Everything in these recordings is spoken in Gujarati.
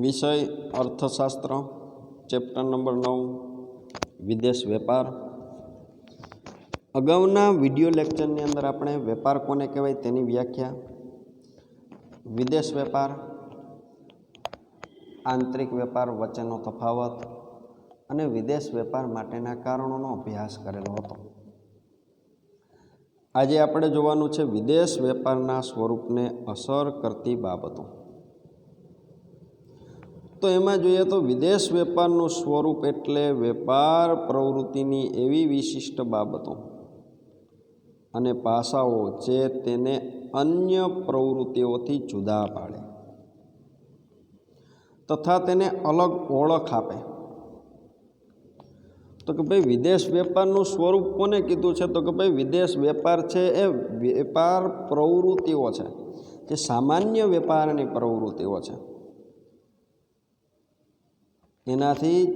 વિષય, અર્થશાસ્ત્ર ચેપ્ટર નંબર નવ, વિદેશ વેપાર. અગાઉના વિડિયો લેક્ચરની અંદર આપણે વેપાર કોને કહેવાય તેની વ્યાખ્યા, વિદેશ વેપાર, આંતરિક વેપાર વચ્ચેનો તફાવત અને વિદેશ વેપાર માટેના કારણોનો અભ્યાસ કરેલો હતો. આજે આપણે જોવાનું છે વિદેશ વેપારના સ્વરૂપને અસર કરતી બાબતો. તો એમાં જોઈએ તો વિદેશ વેપારનું સ્વરૂપ એટલે વેપાર પ્રવૃત્તિની એવી વિશિષ્ટ બાબતો અને પાસાઓ જે તેને અન્ય પ્રવૃત્તિઓથી જુદા પાડે તથા તેને અલગ ઓળખ આપે. તો કે ભાઈ વિદેશ વેપારનું સ્વરૂપ કોને કીધું છે? તો કે ભાઈ વિદેશ વેપાર છે એ વેપાર પ્રવૃત્તિઓ છે. જે સામાન્ય વેપારની પ્રવૃત્તિઓ છે. એનાથી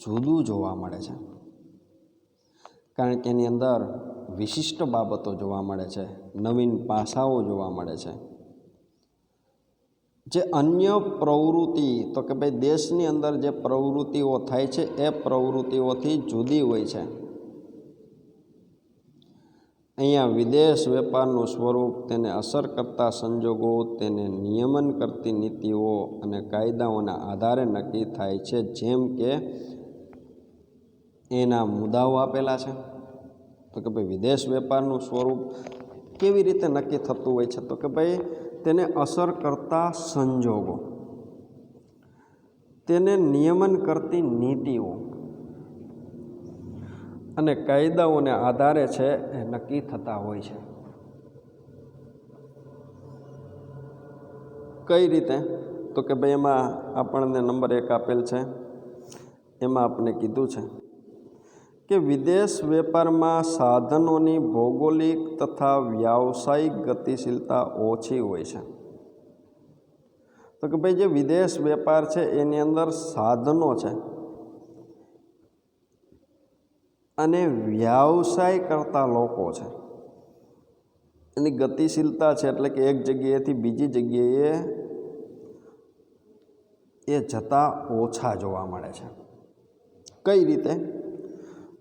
જુદું જોવા મળે છે. કારણ કે એની અંદર વિશિષ્ટ બાબતો જોવા મળે છે, નવીન પાસાઓ જોવા મળે છે. જે અન્ય પ્રવૃત્તિ, તો કે ભાઈ દેશની અંદર જે પ્રવૃત્તિઓ થાય છે, એ પ્રવૃત્તિઓથી જુદી હોય છે. અહીંયા વિદેશ વેપારનું સ્વરૂપ, તેને અસર કરતા સંજોગો, તેને નિયમન કરતી નીતિઓ અને કાયદાઓના આધારે નક્કી થાય છે. જેમ કે, એના મુદ્દાઓ આપેલા છે. તો કે ભાઈ, વિદેશ વેપારનું સ્વરૂપ કેવી રીતે નક્કી થતું હોય છે? તો કે ભાઈ, તેને અસર કરતા સંજોગો, તેને નિયમન કરતી નીતિઓ અને કાયદાઓને આધારે છે એ નક્કી થતા હોય છે. કઈ રીતે? તો કે ભાઈ એમાં આપણને નંબર એક આપેલ છે. એમાં આપણે કીધું છે કે વિદેશ વેપારમાં સાધનોની ભૌગોલિક તથા વ્યાવસાયિક ગતિશીલતા ઓછી હોય છે. તો કે ભાઈ જે વિદેશ વેપાર છે એની અંદર સાધનો છે અને વ્યવસાય કરતા લોકો છે. એની ગતિશીલતા છે એટલે કે એક જગ્યાએથી બીજી જગ્યાએ એ જતા ઓછા જોવા મળે છે. કઈ રીતે?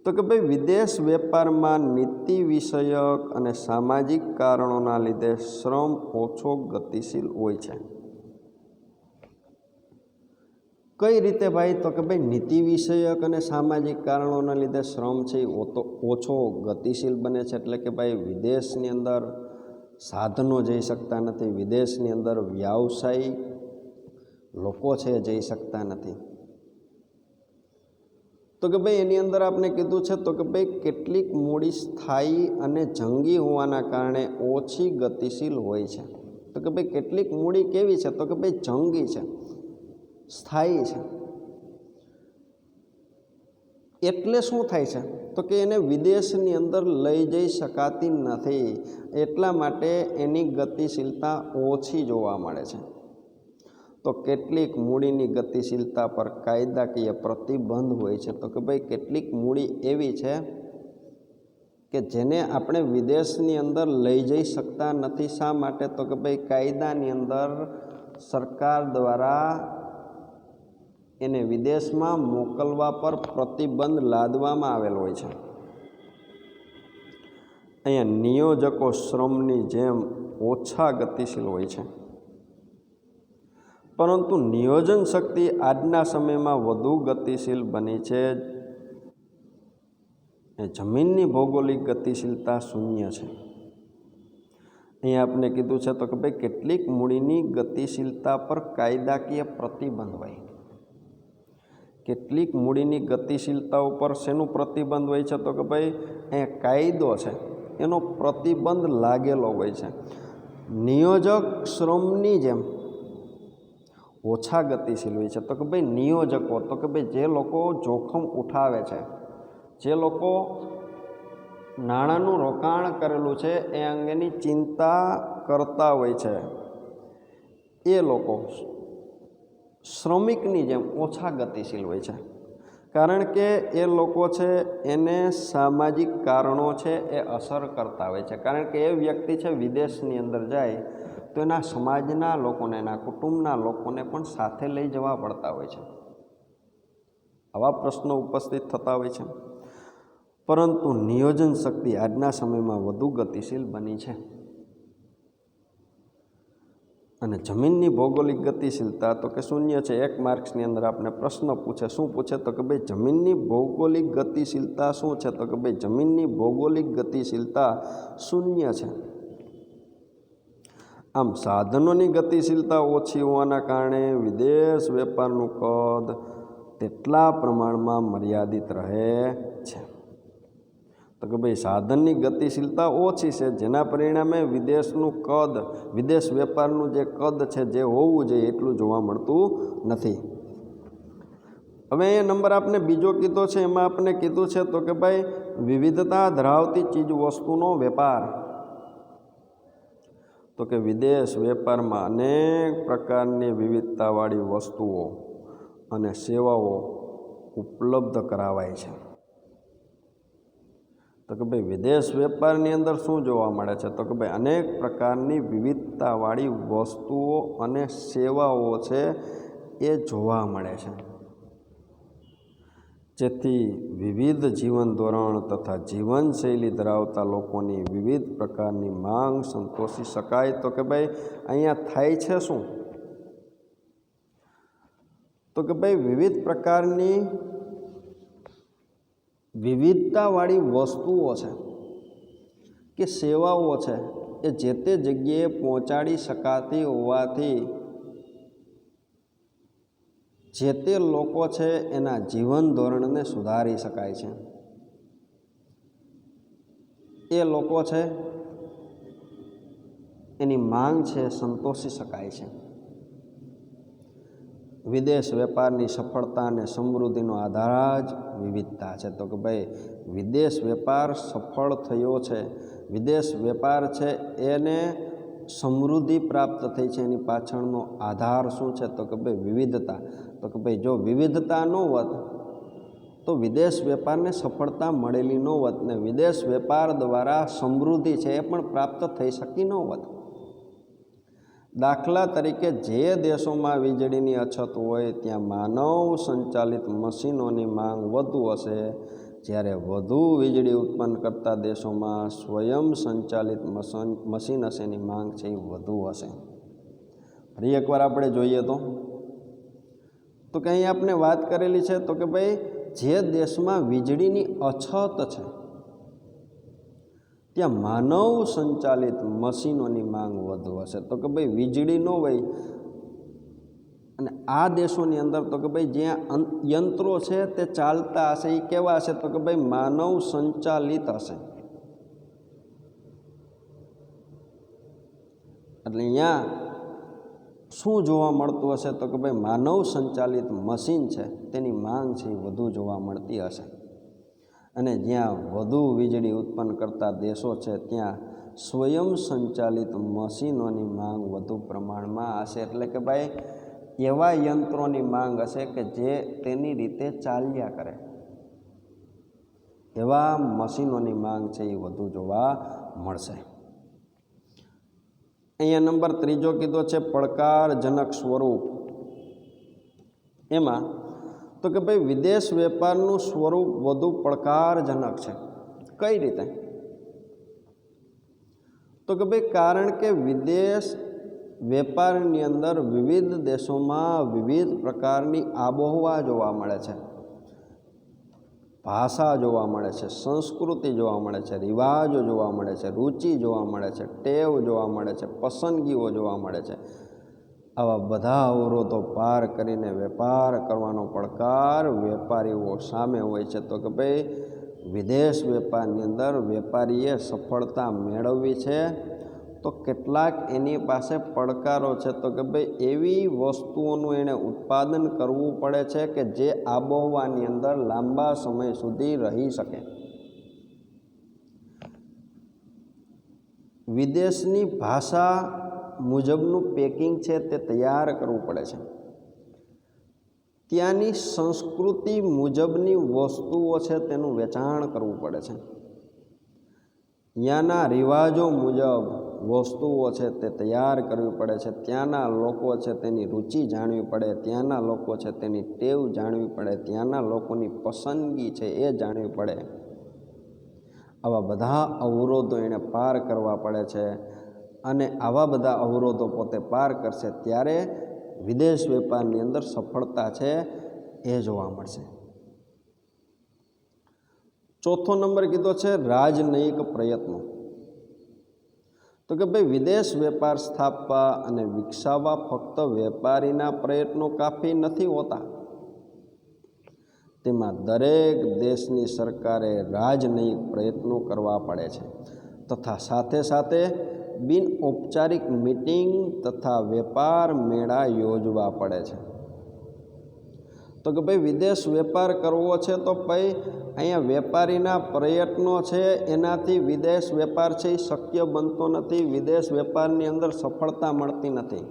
તો કે ભાઈ વિદેશ વેપારમાં નીતિ વિષયક અને સામાજિક કારણોના લીધે શ્રમ ઓછો ગતિશીલ હોય છે. કઈ રીતે ભાઈ? તો કે ભાઈ નીતિ વિષયક અને સામાજિક કારણોના લીધે શ્રમ છે એ ઓછો ગતિશીલ બને છે. એટલે કે ભાઈ વિદેશની અંદર સાધનો જઈ શકતા નથી. વિદેશની અંદર વ્યવસાયિક લોકો છે જઈ શકતા નથી. તો કે ભાઈ એની અંદર આપણે કીધું છે, તો કે ભાઈ કેટલીક મૂડી સ્થાયી અને જંગી હોવાના કારણે ઓછી ગતિશીલ હોય છે. તો કે ભાઈ કેટલીક મૂડી કેવી છે? તો કે ભાઈ જંગી છે. સ્થાયી છે. એટલે શું થાય છે? તો કે એને વિદેશની અંદર લઈ જઈ શકાતી નથી. એટલા માટે એની ગતિશીલતા ઓછી જોવા મળે છે. તો કેટલીક મૂડીની ગતિશીલતા પર કાયદાકીય પ્રતિબંધ હોય છે. તો કે ભાઈ કેટલીક મૂડી એવી છે કે જેને આપણે વિદેશની અંદર લઈ જઈ શકતા નથી. શા માટે? તો કે ભાઈ કાયદાની અંદર સરકાર દ્વારા એને વિદેશમાં મોકલવા પર પ્રતિબંધ લાદવામાં આવેલ હોય છે. અહીંયા નિયોજકો શ્રમની જેમ ઓછા ગતિશીલ હોય છે. પરંતુ નિયોજન શક્તિ આજના સમયમાં વધુ ગતિશીલ બની છે. જમીનની ભૌગોલિક ગતિશીલતા શૂન્ય છે. અહીંયા આપણે કીધું છે તો કે ભાઈ કેટલીક મૂડીની ગતિશીલતા પર કાયદાકીય પ્રતિબંધ હોય. કેટલીક મૂડીની ગતિશીલતા ઉપર શેનું પ્રતિબંધ હોય છે? તો કે ભાઈ, એ કાયદો છે, એનો પ્રતિબંધ લાગેલો હોય છે. નિયોજક શ્રમની જેમ ઓછા ગતિશીલ હોય છે. તો કે ભાઈ, નિયોજકો, તો કે ભાઈ, જે લોકો જોખમ ઉઠાવે છે, જે લોકો નાણાંનું રોકાણ કરેલું છે, એ અંગેની ચિંતા કરતા હોય છે, એ લોકો શ્રમિકની જેમ ઓછા ગતિશીલ હોય છે. કારણ કે એ લોકો છે, એને સામાજિક કારણો છે એ અસર કરતા હોય છે. કારણ કે એ વ્યક્તિ છે, વિદેશની અંદર જાય, તો એના સમાજના લોકોને, એના કુટુંબના લોકોને પણ સાથે લઈ જવા પડતા હોય છે. આવા પ્રશ્નો ઉપસ્થિત થતા હોય છે. પરંતુ નિયોજન શક્તિ આજના સમયમાં વધુ ગતિશીલ બની છે. અને જમીનની ભૌગોલિક ગતિશીલતા તો કે શૂન્ય છે, એક માર્ક્સની અંદર આપણે પ્રશ્ન પૂછે, શું પૂછે? તો કે ભાઈ જમીનની ભૌગોલિક ગતિશીલતા શું છે? તો કે ભાઈ જમીનની ભૌગોલિક ગતિશીલતા શૂન્ય છે. આમ સાધનોની ગતિશીલતા ઓછી હોવાના કારણે વિદેશ વેપારનું કદ તેટલા પ્રમાણમાં મર્યાદિત રહે તો કે ભાઈ, સાધનની ગતિશીલતા ઓછી છે. જેના પરિણામે વિદેશનું કદ, વિદેશ વેપારનું જે કદ છે, જે હોવું જોઈએ, એટલું જોવા મળતું નથી. હવે એ નંબર આપને બીજો કીધો છે, એમાં આપણે કીધું છે તો કે ભાઈ, વિવિધતા ધરાવતી ચીજ વસ્તુનો વેપાર. તો કે વિદેશ વેપારમાં અનેક પ્રકારની વિવિધતાવાળી વસ્તુઓ અને સેવાઓ ઉપલબ્ધ કરાવાય છે. તો કે ભાઈ વિદેશ વેપારની અંદર શું જોવા મળે છે? તો કે ભાઈ અનેક પ્રકારની વિવિધતાવાળી વસ્તુઓ અને સેવાઓ છે એ જોવા મળે છે. જેથી વિવિધ જીવન ધોરણ તથા જીવનશૈલી ધરાવતા લોકોની વિવિધ પ્રકારની માંગ સંતોષી શકાય. તો કે ભાઈ અહીંયા થાય છે શું? તો કે ભાઈ વિવિધ પ્રકારની વિવિધતાવાળી વસ્તુઓ છે કે સેવાઓ છે એ જે તે જગ્યાએ પહોંચાડી શકાતી હોવાથી જે તે લોકો છે એના જીવન ધોરણને સુધારી શકાય છે. એ લોકો છે એની માંગ છે સંતોષી શકાય છે. વિદેશ વેપારની સફળતા અને સમૃદ્ધિનો આધાર જ વિવિધતા છે. તો કે ભાઈ, વિદેશ વેપાર સફળ થયો છે. વિદેશ વેપાર છે એને સમૃદ્ધિ પ્રાપ્ત થઈ છે. એની પાછળનો આધાર શું છે? તો કે ભાઈ, વિવિધતા. તો કે ભાઈ, જો વિવિધતા ન હોત, તો વિદેશ વેપારને સફળતા મળેલી ન હોત ને વિદેશ વેપાર દ્વારા સમૃદ્ધિ છે એ પણ પ્રાપ્ત થઈ શકી ન હોત. દાખલા તરીકે જે દેશોમાં વીજળીની અછત હોય, ત્યાં માનવ સંચાલિત મશીનોની માંગ વધુ હશે. જ્યારે વધુ વીજળી ઉત્પન્ન કરતા દેશોમાં સ્વયં સંચાલિત મશીન મશીન હશે એની માંગ છે એ વધુ હશે. ફરી એકવાર આપણે જોઈએ તો. તો કે અહીં આપણે વાત કરેલી છે તો કે ભાઈ, જે દેશમાં વીજળીની અછત છે ત્યાં માનવ સંચાલિત મશીનોની માંગ વધુ હશે. તો કે ભાઈ વીજળી ન હોય અને આ દેશોની અંદર તો કે ભાઈ જ્યાં યંત્રો છે તે ચાલતા હશે એ કેવા હશે? તો કે ભાઈ માનવ સંચાલિત હશે. એટલે અહીંયા શું જોવા મળતું હશે? તો કે ભાઈ માનવ સંચાલિત મશીન છે, તેની માંગ છે એ વધુ જોવા મળતી હશે. અને જ્યાં વધુ વીજળી ઉત્પન્ન કરતા દેશો છે, ત્યાં સ્વયં સંચાલિત મશીનોની માંગ વધુ પ્રમાણમાં હશે. એટલે કે ભાઈ, એવા યંત્રોની માંગ હશે કે જે તેની રીતે ચાલ્યા કરે. એવા મશીનોની માંગ છે, એ વધુ જોવા મળશે. અહીંયા નંબર ત્રીજો કીધો છે, પડકારજનક સ્વરૂપ. એમાં તો કે ભાઈ વિદેશ વેપારનું સ્વરૂપ વધુ પડકારજનક છે. કઈ રીતે? તો કે ભાઈ કારણ કે વિદેશ વેપારની અંદર વિવિધ દેશોમાં વિવિધ પ્રકારની આબોહવા જોવા મળે છે. ભાષા જોવા મળે છે, સંસ્કૃતિ જોવા મળે છે, રિવાજો જોવા મળે છે, રુચિ જોવા મળે છે, ટેવ જોવા મળે છે, પસંદગીઓ જોવા મળે છે. આવા બધા અવરોધો પાર કરીને વેપાર કરવાનો પડકાર વેપારીઓ સામે હોય છે. તો કે ભાઈ, વિદેશ વેપારની અંદર વેપારીએ સફળતા મેળવવી છે. તો કેટલાક એની પાસે પડકારો છે. તો કે ભાઈ, એવી વસ્તુઓનું એણે ઉત્પાદન કરવું પડે છે કે જે આબોહવાની અંદર લાંબા સમય સુધી રહી શકે. વિદેશની ભાષા મુજબનું પેકિંગ છે તે તૈયાર કરવું પડે છે. ત્યાંની સંસ્કૃતિ મુજબની વસ્તુઓ છે તેનું વેચાણ કરવું પડે છે. ત્યાંના રિવાજો મુજબ વસ્તુઓ છે તે તૈયાર કરવી પડે છે. ત્યાંના લોકો છે તેની રુચિ જાણવી પડે. ત્યાંના લોકો છે તેની ટેવ જાણવી પડે. ત્યાંના લોકોની પસંદગી છે એ જાણવી પડે. આવા બધા અવરોધો એણે પાર કરવા પડે છે. અને આવા બધા અવરોધો પોતે પાર કરશે ત્યારે વિદેશ વેપારની અંદર સફળતા છે એ જોવા મળશે. ચોથો નંબર કીધો છે રાજનયિક પ્રયત્નો. તો કે ભાઈ વિદેશ વેપાર સ્થાપવા અને વિકસાવવા ફક્ત વેપારીના પ્રયત્નો કાફી નથી હોતા. તેમાં દરેક દેશની સરકારે રાજનયિક પ્રયત્નો કરવા પડે છે. તથા સાથે સાથે બિન ઔપચારિક મિટિંગ તથા વેપાર મેળા યોજવા પડે છે. તો કે ભાઈ વિદેશ વેપાર કરવો છે તો ભાઈ અહીંયા વેપારીના પ્રયત્નો છે, એનાથી વિદેશ વેપાર છે એ શક્ય બનતો નથી, વિદેશ વેપારની અંદર સફળતા મળતી નથી.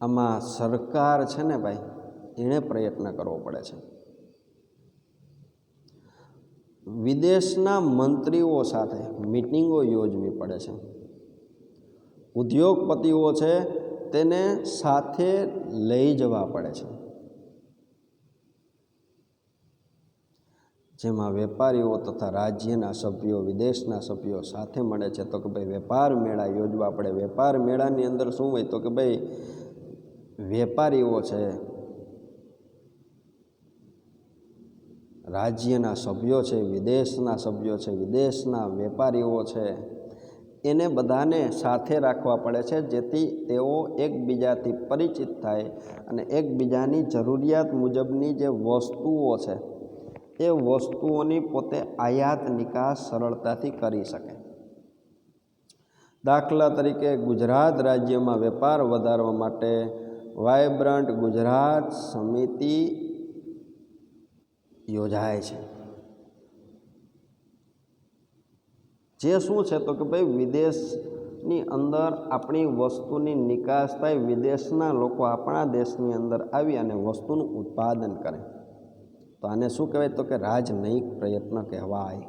આમાં સરકાર છે ને ભાઈ, એણે પ્રયત્ન કરવો પડે છે. વિદેશના મંત્રીઓ સાથે મિટિંગો યોજવી પડે છે. ઉદ્યોગપતિઓ છે, તેને સાથે લઈ જવા પડે છે. જેમાં વેપારીઓ તથા રાજ્યના સભ્યો, વિદેશના સભ્યો સાથે મળે છે. તો કે ભાઈ વેપાર મેળા યોજવા પડે. વેપાર મેળાની અંદર શું હોય? તો કે ભાઈ વેપારીઓ છે રાજ્યના સભ્યો છે, વિદેશના સભ્યો છે, વિદેશના વેપારીઓ છે, એને બધાને સાથે રાખવા પડે છે, જેથી તેઓ એકબીજાથી પરિચિત થાય અને એકબીજાની જરૂરિયાત મુજબની જે વસ્તુઓ છે, એ વસ્તુઓની પોતે આયાત નિકાસ સરળતાથી કરી શકે. દાખલા તરીકે ગુજરાત રાજ્યમાં વેપાર વધારવા માટે વાયબ્રન્ટ ગુજરાત સમિતિ યોજાય છે. જે શું છે તો કે ભાઈ વિદેશની અંદર આપણી વસ્તુની નિકાસ થાય, વિદેશના લોકો આપણા દેશની અંદર આવી અને વસ્તુનું ઉત્પાદન કરે. તો આને શું કહેવાય તો કે રાજનયિક પ્રયત્ન કહેવાય.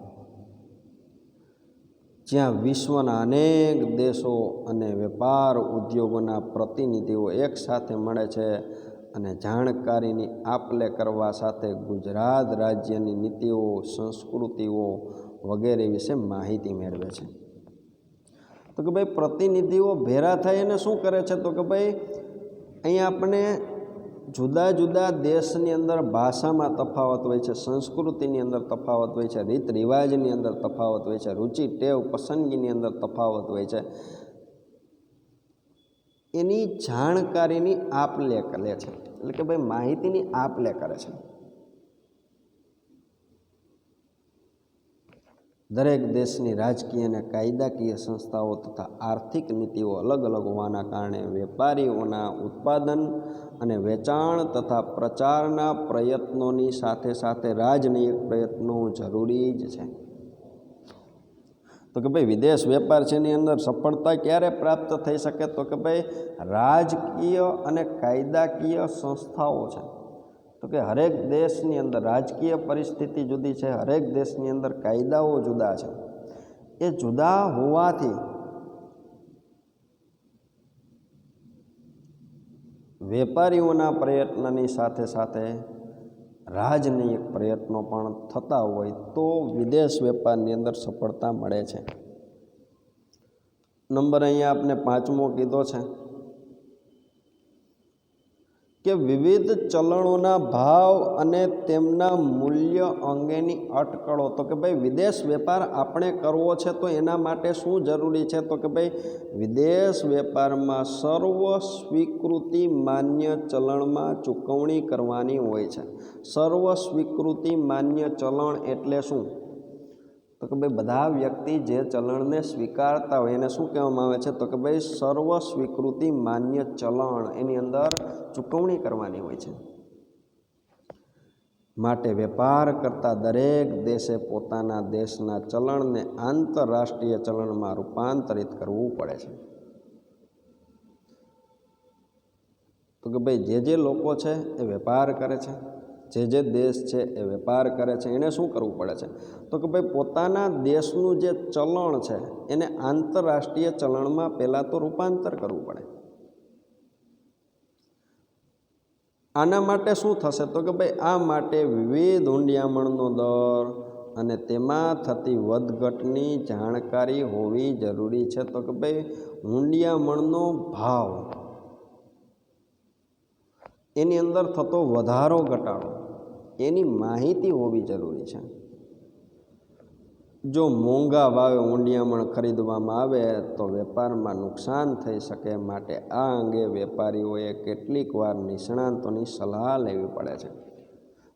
જ્યાં વિશ્વના અનેક દેશો અને વેપાર ઉદ્યોગોના પ્રતિનિધિઓ એકસાથે મળે છે અને જાણકારીની આપલે કરવા સાથે ગુજરાત રાજ્યની નીતિઓ, સંસ્કૃતિઓ વગેરે વિશે માહિતી મેળવે છે. તો કે ભાઈ, પ્રતિનિધિઓ ભેરા થઈને શું કરે છે? તો કે ભાઈ, અહીં આપણે જુદા જુદા દેશની અંદર ભાષામાં તફાવત હોય છે, સંસ્કૃતિની અંદર તફાવત હોય છે, રીત રિવાજની અંદર તફાવત હોય છે, રુચિ ટેવ પસંદગીની અંદર તફાવત હોય છે. એની જાણકારીની આપ લે છે. એટલે કે ભાઈ માહિતીની આપ લે કરે છે. દરેક દેશની રાજકીય અને કાયદાકીય સંસ્થાઓ તથા આર્થિક નીતિઓ અલગ અલગ હોવાના કારણે વેપારીઓના ઉત્પાદન અને વેચાણ તથા પ્રચારના પ્રયત્નોની સાથે સાથે રાજનૈતિક પ્રયત્નો જરૂરી જ છે. તો કે ભાઈ, વિદેશ વેપાર છે એની અંદર સફળતા ક્યારે પ્રાપ્ત થઈ શકે? તો કે ભાઈ, રાજકીય અને કાયદાકીય સંસ્થાઓ છે. તો કે હરેક દેશની અંદર રાજકીય પરિસ્થિતિ જુદી છે, હરેક દેશની અંદર કાયદાઓ જુદા છે. એ જુદા હોવાથી વેપારીઓના પ્રયત્નની સાથે સાથે રાજનીય પ્રયત્નો પણ થતા હોય તો વિદેશ વેપારની અંદર સફળતા મળે છે. નંબર અહીંયા આપણે પાંચમો કીધો છે. કે વિવિધ ચલણોના ભાવ અને તેમના મૂલ્ય અંગેની અટકળો. તો કે ભાઈ, વિદેશ વેપાર આપણે કરવો છે તો એના માટે શું જરૂરી છે? તો કે ભાઈ, વિદેશ વેપારમાં સર્વ સ્વીકૃતિ માન્ય ચલણમાં ચૂકવણી કરવાની હોય છે. સર્વ સ્વીકૃતિ માન્ય ચલણ એટલે શું? તો કે ભાઈ બધા વ્યક્તિ જે ચલણને સ્વીકારતા હોય, એને શું કહેવામાં આવે છે? તો કે ભાઈ સર્વ સ્વીકૃતિ માન્ય ચલણ એની અંદર ચૂકવણી કરવાની હોય છે. માટે વેપાર કરતા દરેક દેશે પોતાના દેશના ચલણને આંતરરાષ્ટ્રીય ચલણમાં રૂપાંતરિત કરવું પડે છે. તો કે ભાઈ જે જે લોકો છે એ વેપાર કરે છે. જે જે દેશ છે એ વેપાર કરે છે એણે શું કરવું પડે છે? તો કે ભાઈ, પોતાના દેશનું જે ચલણ છે, એને આંતરરાષ્ટ્રીય ચલણમાં પહેલાં તો રૂપાંતર કરવું પડે. આના માટે શું થશે? તો કે ભાઈ, આ માટે વિવિધ ઊંડિયામણનો દર અને તેમાં થતી વધઘટની જાણકારી હોવી જરૂરી છે. તો કે ભાઈ, ઊંડિયામણનો ભાવ, એની અંદર થતો વધારો ઘટાડો એની માહિતી હોવી જરૂરી છે. જો મોંઘા ભાવે ઊંડિયામણ ખરીદવામાં આવે તો વેપારમાં નુકસાન થઈ શકે માટે આ અંગે વેપારીઓએ કેટલીક વાર નિષ્ણાંતોની સલાહ લેવી પડે છે.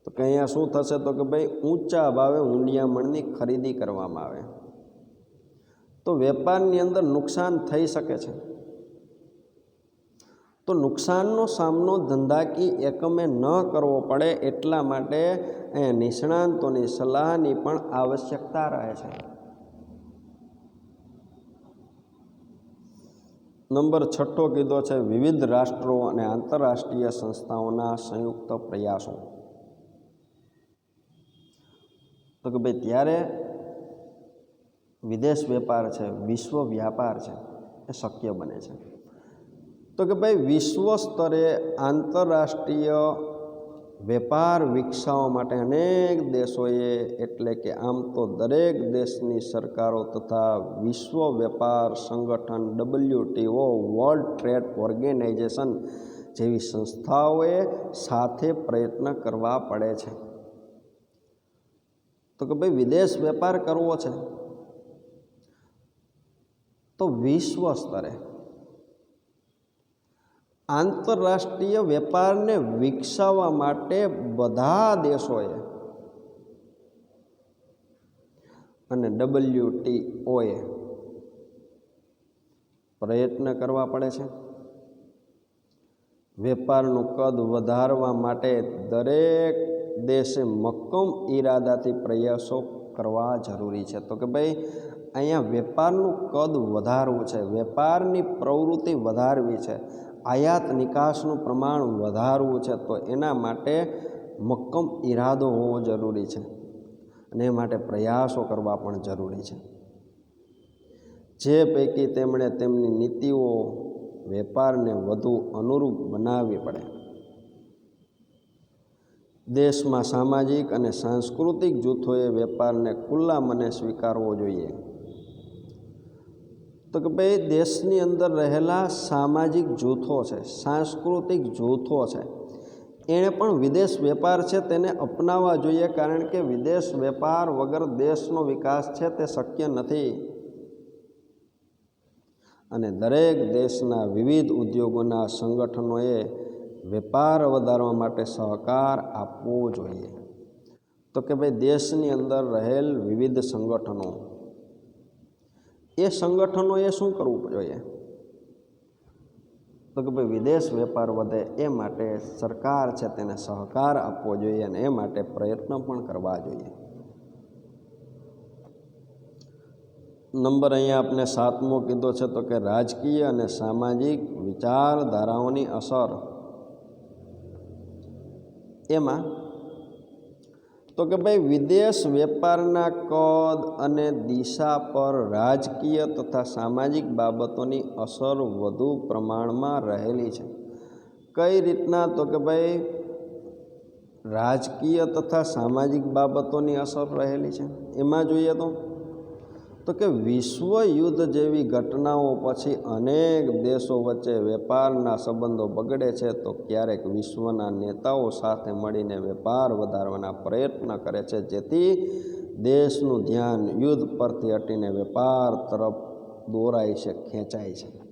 તો કે અહીંયા શું થશે? તો કે ભાઈ, ઊંચા ભાવે ઊંડિયામણની ખરીદી કરવામાં આવે. તો વેપારની અંદર નુકસાન થઈ શકે છે. તો નુકસાનનો સામનો ધંધાકી એકમે ન કરવો પડે એટલા માટે નિષ્ણાંતોની સલાહની પણ આવશ્યકતા રહે છે. નંબર છઠ્ઠો કીધો છે, વિવિધ રાષ્ટ્રો અને આંતરરાષ્ટ્રીય સંસ્થાઓના સંયુક્ત પ્રયાસો. તો કે ભાઈ ત્યારે વિદેશ વેપાર છે, વિશ્વ વ્યાપાર છે, એ શક્ય બને છે. તો કે ભાઈ વિશ્વ સ્તરે આંતરરાષ્ટ્રીય વેપાર વિકસાવવા માટે અનેક દેશોએ, એટલે કે આમ તો દરેક દેશની સરકારો તથા વિશ્વ વેપાર સંગઠન ડબલ્યુટીઓ, વર્લ્ડ ટ્રેડ ઓર્ગેનાઇઝેશન જેવી સંસ્થાઓએ સાથે પ્રયત્ન કરવા પડે છે. તો કે ભાઈ વિદેશ વેપાર કરવો છે. તો વિશ્વ સ્તરે આંતરરાષ્ટ્રીય વેપારને વિકસાવવા માટે બધા દેશોએ અને ડબલ્યુટીઓએ પ્રયત્ન કરવા પડે છે. વેપારનું કદ વધારવા માટે દરેક દેશે મક્કમ ઈરાદાથી પ્રયાસો કરવા જરૂરી છે. તો કે ભાઈ, અહીંયા વેપારનું કદ વધારવું છે. વેપારની પ્રવૃત્તિ વધારવી છે. આયાત નિકાસનું પ્રમાણ વધારવું છે, તો એના માટે મક્કમ ઈરાદો હોવો જરૂરી છે અને એ માટે પ્રયાસો કરવા પણ જરૂરી છે. જે પૈકી તેમણે તેમની નીતિઓ વેપારને વધુ અનુરૂપ બનાવવી પડે. દેશમાં સામાજિક અને સાંસ્કૃતિક જૂથોએ વેપારને ખુલ્લા મને સ્વીકારવો જોઈએ. તો કે ભાઈ દેશની અંદર રહેલા સામાજિક જૂથો છે, સાંસ્કૃતિક જૂથો છે, એણે પણ વિદેશ વેપાર છે તેને અપનાવવા જોઈએ કારણ કે વિદેશ વેપાર વગર દેશનો વિકાસ છે તે શક્ય નથી. અને દરેક દેશના વિવિધ ઉદ્યોગોના સંગઠનોએ વેપાર વધારવા માટે સહકાર આપવો જોઈએ. તો કે ભાઈ દેશની અંદર રહેલ વિવિધ સંગઠનો એ સંગઠનોએ શું કરવું જોઈએ? તો કે ભાઈ વિદેશ વેપાર વધે એ માટે સરકાર છે તેને સહકાર આપવો જોઈએ અને એ માટે પ્રયત્ન પણ કરવા જોઈએ. નંબર અહીંયા આપણે સાતમો કીધો છે તો કે રાજકીય અને સામાજિક વિચારધારાઓની અસર. એમાં તો કે ભાઈ વિદેશ વેપારના કદ અને દિશા પર રાજકીય તથા સામાજિક બાબતોની અસર વધુ પ્રમાણમાં રહેલી છે. કઈ રીતના? તો કે ભાઈ રાજકીય તથા સામાજિક બાબતોની અસર રહેલી છે. એમાં જોઈએ તો તો કે વિશ્વ યુદ્ધ જેવી ઘટનાઓ પછી અનેક દેશો વચ્ચે વેપારના સંબંધો બગડે છે, તો ક્યારેક વિશ્વના નેતાઓ સાથે મળીને વેપાર વધારવાના પ્રયત્ન કરે છે. જેથી દેશનું ધ્યાન યુદ્ધ પરથી હટીને વેપાર તરફ દોરાય છે ખેંચાય છે.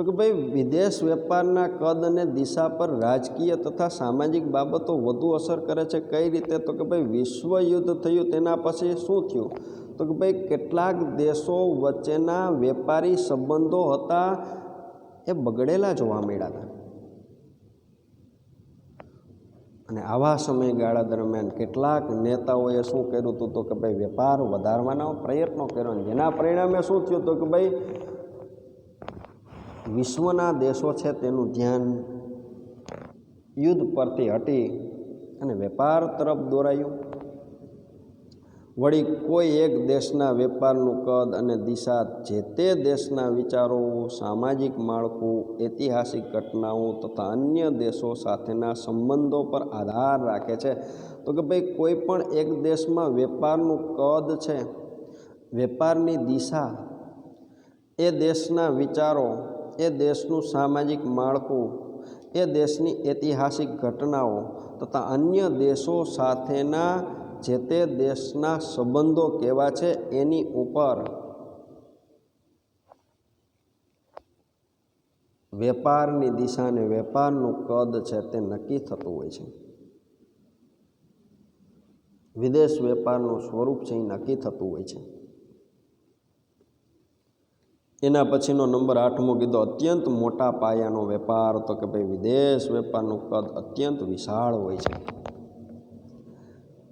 તો કે ભાઈ, વિદેશ વેપારના કદ અને દિશા પર રાજકીય તથા સામાજિક બાબતો વધુ અસર કરે છે કઈ રીતે? તો કે ભાઈ, વિશ્વ યુદ્ધ થયું તેના પછી શું થયું? તો કે ભાઈ, કેટલાક દેશો વચ્ચેના વેપારી સંબંધો હતા, એ બગડેલા જોવા મળ્યા હતા. અને આવા સમયગાળા દરમિયાન કેટલાક નેતાઓએ શું કર્યું હતું? તો કે ભાઈ, વેપાર વધારવાના પ્રયત્નો કર્યો જેના પરિણામે શું થયું? તો કે ભાઈ વિશ્વના દેશો છે તેનું ધ્યાન યુદ્ધ પરથી હટી અને વેપાર તરફ દોરાયું. વળી કોઈ એક દેશના વેપારનું કદ અને દિશા જે તે દેશના વિચારો, સામાજિક માળખું, ઐતિહાસિક ઘટનાઓ તથા અન્ય દેશો સાથેના સંબંધો પર આધાર રાખે છે. તો કે ભાઈ કોઈ પણ એક દેશમાં વેપારનું કદ છે, વેપારની દિશા, એ દેશના વિચારો એ દેશનું સામાજિક માળખું, એ દેશની ઐતિહાસિક ઘટનાઓ તથા અન્ય દેશો સાથેના જે તે દેશના સંબંધો કેવા છે એની ઉપર વેપારની દિશાને વેપારનું કદ છે તે નક્કી થતું હોય છે. વિદેશ વેપારનું સ્વરૂપ છે એ નક્કી થતું હોય છે. એના પછીનો નંબર આઠમો કીધો, અત્યંત મોટા પાયાનો વેપાર તો કે ભાઈ વિદેશ વેપારનું કદ અત્યંત વિશાળ હોય છે.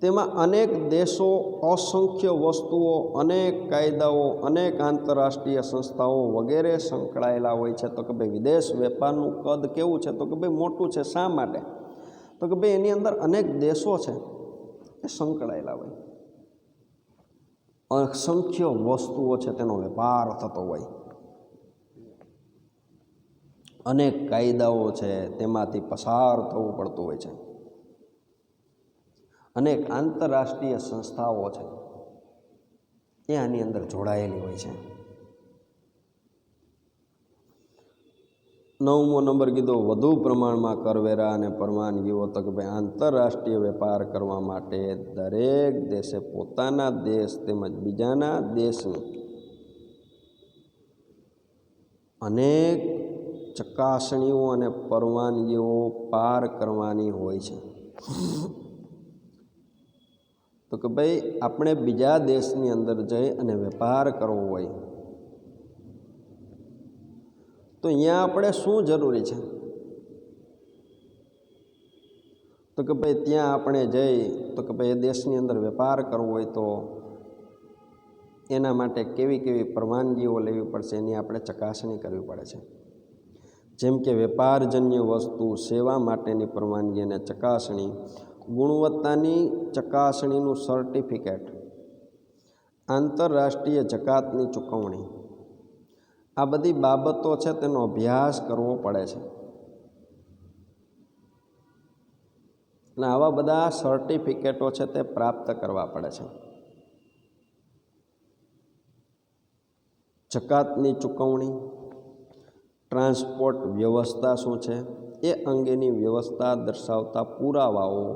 તેમાં અનેક દેશો અસંખ્ય વસ્તુઓ, અનેક કાયદાઓ, અનેક આંતરરાષ્ટ્રીય સંસ્થાઓ વગેરે સંકળાયેલા હોય છે. તો કે ભાઈ વિદેશ વેપારનું કદ કેવું છે? તો કે ભાઈ મોટું છે. શા માટે? તો કે ભાઈ એની અંદર અનેક દેશો છે એ સંકળાયેલા હોય. અસંખ્ય વસ્તુઓ છે તેનો વેપાર થતો હોય. અનેક કાયદાઓ છે, તેમાંથી પસાર થવું પડતું હોય છે. અનેક આંતરરાષ્ટ્રીય સંસ્થાઓ છે, એ આની અંદર જોડાયેલી હોય છે. નવમો નંબર કીધો, વધુ પ્રમાણમાં કરવેરા અને પરવાનગીઓ તો કે ભાઈ આંતરરાષ્ટ્રીય વેપાર કરવા માટે દરેક દેશે પોતાના દેશ તેમજ બીજાના દેશની અનેક ચકાસણીઓ અને પરવાનગીઓ પાર કરવાની હોય છે. તો કે ભાઈ, આપણે બીજા દેશની અંદર જઈ અને વેપાર કરવો હોય. તો અહીંયા આપણે શું જરૂરી છે? તો કે ભાઈ, ત્યાં આપણે જઈ, તો કે ભાઈ, એ દેશની અંદર વેપાર કરવો હોય તો એના માટે કેવી કેવી પરવાનગીઓ લેવી પડશે એની આપણે ચકાસણી કરવી પડે છે. જેમ કે વેપારજન્ય વસ્તુ, સેવા માટેની પરવાનગી અને ચકાસણી, ગુણવત્તાની ચકાસણીનું સર્ટિફિકેટ, આંતરરાષ્ટ્રીય જકાતની ચૂકવણી. આ બધી બાબતો છે તેનો અભ્યાસ કરવો પડે છે. અને આવા બધા સર્ટિફિકેટો છે તે પ્રાપ્ત કરવા પડે છે. જકાતની ચૂકવણી ટ્રાન્સપોર્ટ વ્યવસ્થા શું છે? એ અંગેની વ્યવસ્થા દર્શાવતા પુરાવાઓ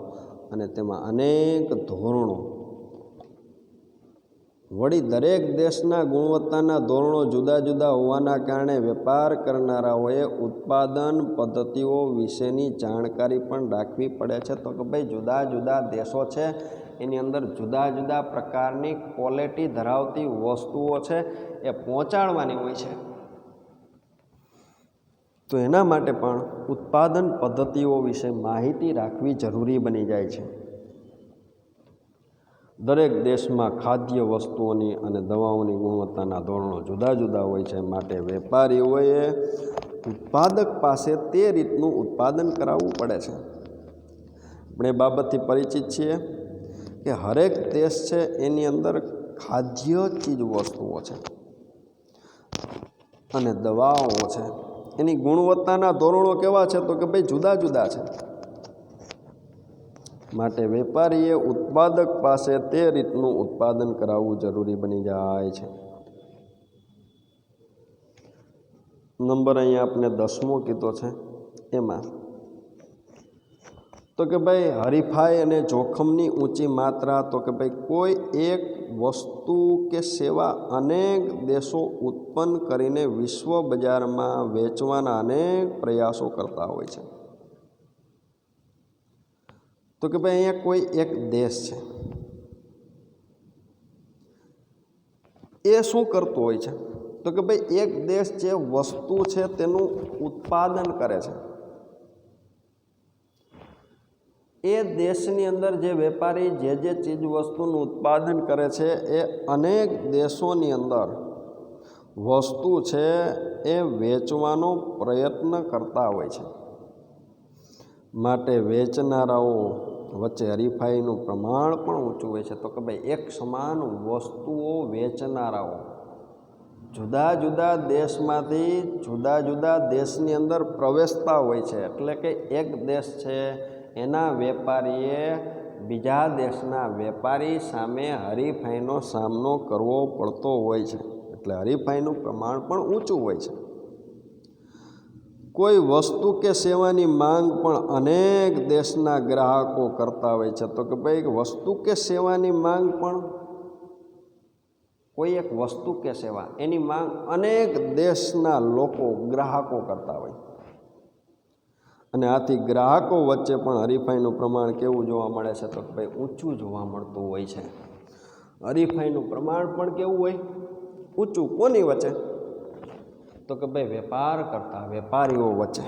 અને તેમાં અનેક ધોરણો. વળી દરેક દેશના ગુણવત્તાના ધોરણો જુદા જુદા હોવાના કારણે વેપાર કરનારાઓએ ઉત્પાદન પદ્ધતિઓ વિશેની જાણકારી પણ રાખવી પડે છે. તો કે ભાઈ જુદા જુદા દેશો છે, એની અંદર જુદા જુદા પ્રકારની ક્વોલિટી ધરાવતી વસ્તુઓ છે, એ પહોંચાડવાની હોય છે. તો એના માટે પણ ઉત્પાદન પદ્ધતિઓ વિશે માહિતી રાખવી જરૂરી બની જાય છે. દરેક દેશમાં ખાદ્ય વસ્તુઓની અને દવાઓની ગુણવત્તાના ધોરણો જુદા જુદા હોય છે માટે વેપારીઓએ ઉત્પાદક પાસે તે રીતનું ઉત્પાદન કરાવવું પડે છે. આપણે બાબતથી પરિચિત છીએ કે હરેક દેશ છે એની અંદર ખાદ્ય ચીજ વસ્તુઓ છે અને દવાઓ છે. એની ગુણવત્તાના ધોરણો કેવા છે તો કે ભાઈ જુદા જુદા છે. માટે વેપારીએ ઉત્પાદક પાસે તે રીતનું ઉત્પાદન કરાવવું જરૂરી બની જાય છે. નંબર અહીંયા આપણે દસમો કીધો છે. એમાં તો કે ભાઈ હરીફાઈ અને જોખમની ઊંચી માત્રા તો કે ભાઈ કોઈ એક વસ્તુ કે સેવા અનેક દેશો ઉત્પન્ન કરીને વિશ્વ બજારમાં વેચવાના અનેક પ્રયાસો કરતા હોય છે. તો કે ભાઈ અહીંયા કોઈ એક દેશ છે. એ શું કરતો હોય છે? તો કે ભાઈ એક દેશ જે વસ્તુ છે તેનું ઉત્પાદન કરે છે. એ દેશની અંદર જે વેપારી જે જે ચીજ વસ્તુનું ઉત્પાદન કરે છે, એ અનેક દેશોની અંદર વસ્તુ છે, એ વેચવાનો પ્રયત્ન કરતા હોય છે. માટે વેચનારાઓ વચ્ચે હરીફાઈનું પ્રમાણ પણ ઊંચું હોય છે. તો કે ભાઈ, એક સમાન વસ્તુઓ વેચનારાઓ જુદા જુદા દેશમાંથી જુદા જુદા દેશની અંદર પ્રવેશતા હોય છે. એટલે કે એક દેશ છે એના વેપારીએ બીજા દેશના વેપારી સામે હરીફાઈનો સામનો કરવો પડતો હોય છે. એટલે હરીફાઈનું પ્રમાણ પણ ઊંચું હોય છે. કોઈ વસ્તુ કે સેવાની માંગ પણ અનેક દેશના ગ્રાહકો કરતા હોય છે. તો કે ભાઈ વસ્તુ કે સેવાની માંગ પણ કોઈ એક વસ્તુ કે સેવા એની માંગ અનેક દેશના લોકો ગ્રાહકો કરતા હોય અને આથી ગ્રાહકો વચ્ચે પણ હરીફાઈનું પ્રમાણ કેવું જોવા મળે છે તો ભાઈ ઊંચું જોવા મળતું હોય છે. હરીફાઈનું પ્રમાણ પણ કેવું હોય? ઊંચું કોની વચ્ચે? તો કે ભાઈ વેપાર કરતા વેપારીઓ વચ્ચે.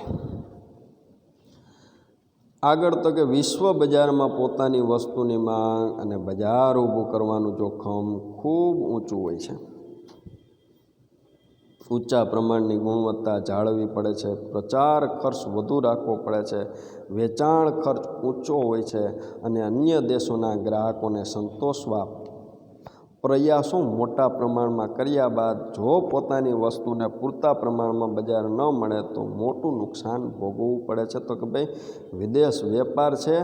આગળ તો કે વિશ્વ બજારમાં પોતાની વસ્તુની માંગ અને બજાર ઊભું કરવાનું જોખમ ખૂબ ઊંચું હોય છે. ઊંચા પ્રમાણની ગુણવત્તા જાળવવી પડે છે. પ્રચાર ખર્ચ વધુ રાખવો પડે છે. વેચાણ ખર્ચ ઊંચો હોય છે અને અન્ય દેશોના ગ્રાહકોને સંતોષવા પ્રયાસો મોટા પ્રમાણમાં કર્યા બાદ જો પોતાની વસ્તુને પૂરતા પ્રમાણમાં બજાર ન મળે તો મોટું નુકસાન ભોગવવું પડે છે. તો કે ભાઈ, વિદેશ વેપાર છે,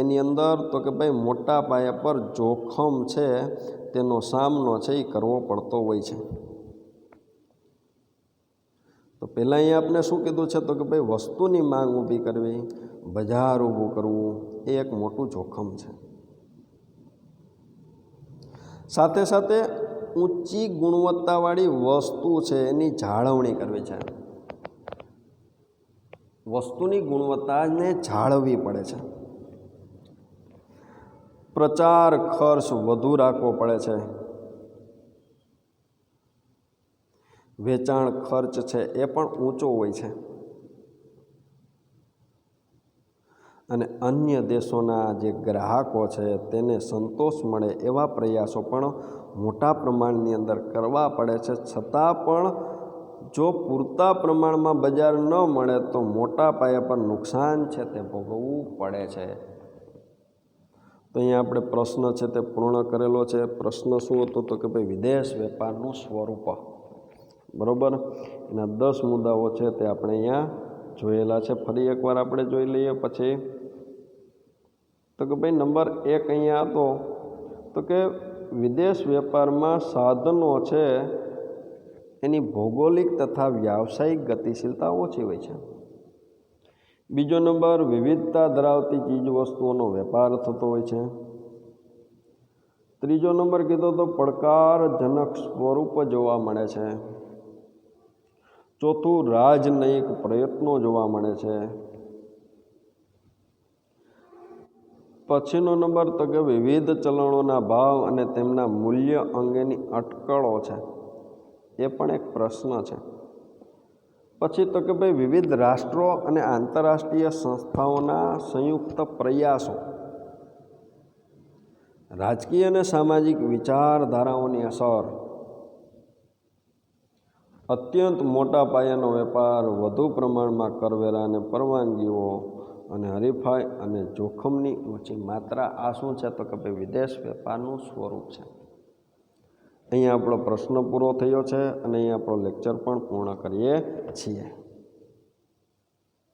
એની અંદર તો કે ભાઈ મોટા પાયા પર જોખમ છે, તેનો સામનો છે એ કરવો પડતો હોય છે. તો પહેલાં અહીંયા આપણે શું કીધું છે? તો કે ભાઈ, વસ્તુની માંગ ઊભી કરવી, બજાર ઊભું કરવું, એ એક મોટું જોખમ છે. સાથે સાથે ઊંચી ગુણવત્તાવાળી વસ્તુ છે, એની જાળવણી કરવી છે. વસ્તુની ગુણવત્તાને જાળવવી પડે છે. પ્રચાર ખર્ચ વધુ રાખવો પડે છે. વેચાણ ખર્ચ છે એ પણ ઊંચો હોય છે. અને અન્ય દેશોના જે ગ્રાહકો છે તેને સંતોષ મળે એવા પ્રયાસો પણ મોટા પ્રમાણની અંદર કરવા પડે છે. છતાં પણ જો પૂરતા પ્રમાણમાં બજાર ન મળે તો મોટા પાયા પર નુકસાન છે તે ભોગવવું પડે છે. તો અહીંયા આપણે પ્રશ્ન છે તે પૂર્ણ કરેલો છે. પ્રશ્ન શું હતો તો કે ભાઈ વિદેશ વેપારનું સ્વરૂપ. બરાબર? એના દસ મુદ્દાઓ છે તે આપણે અહીંયા જોયેલા છે. ફરી એકવાર આપણે જોઈ લઈએ પછી. તો કે ભાઈ નંબર એક અહીંયા હતો. તો કે વિદેશ વેપારમાં સાધનો છે, એની ભૌગોલિક તથા વ્યાવસાયિક ગતિશીલતા ઓછી હોય છે. બીજો નંબર, વિવિધતા ધરાવતી ચીજ વસ્તુઓનો વેપાર થતો હોય છે. ત્રીજો નંબર કીધો તો પડકારજનક સ્વરૂપ જોવા મળે છે. ચોથું રાજનયિક પ્રયત્નો જોવા મળે છે. પછીનો નંબર તો કે વિવિધ ચલણોના ભાવ અને તેમના મૂલ્ય અંગેની અટકળો છે. એ પણ એક પ્રશ્ન છે. પછી તો કે ભાઈ વિવિધ રાષ્ટ્રો અને આંતરરાષ્ટ્રીય સંસ્થાઓના સંયુક્ત પ્રયાસો. રાજકીય અને સામાજિક વિચારધારાઓની અસર. અત્યંત મોટા પાયાનો વેપાર વધુ પ્રમાણમાં કરવેરા અને પરવાનગીઓ અને હરીફાઈ અને જોખમની ઊંચી માત્રા, આ શું છે? તો કે ભાઈ વિદેશ વેપારનું સ્વરૂપ છે. અહીંયા આપણો પ્રશ્ન પૂરો થયો છે અને અહીંયા આપણો લેક્ચર પણ પૂર્ણ કરીએ છીએ.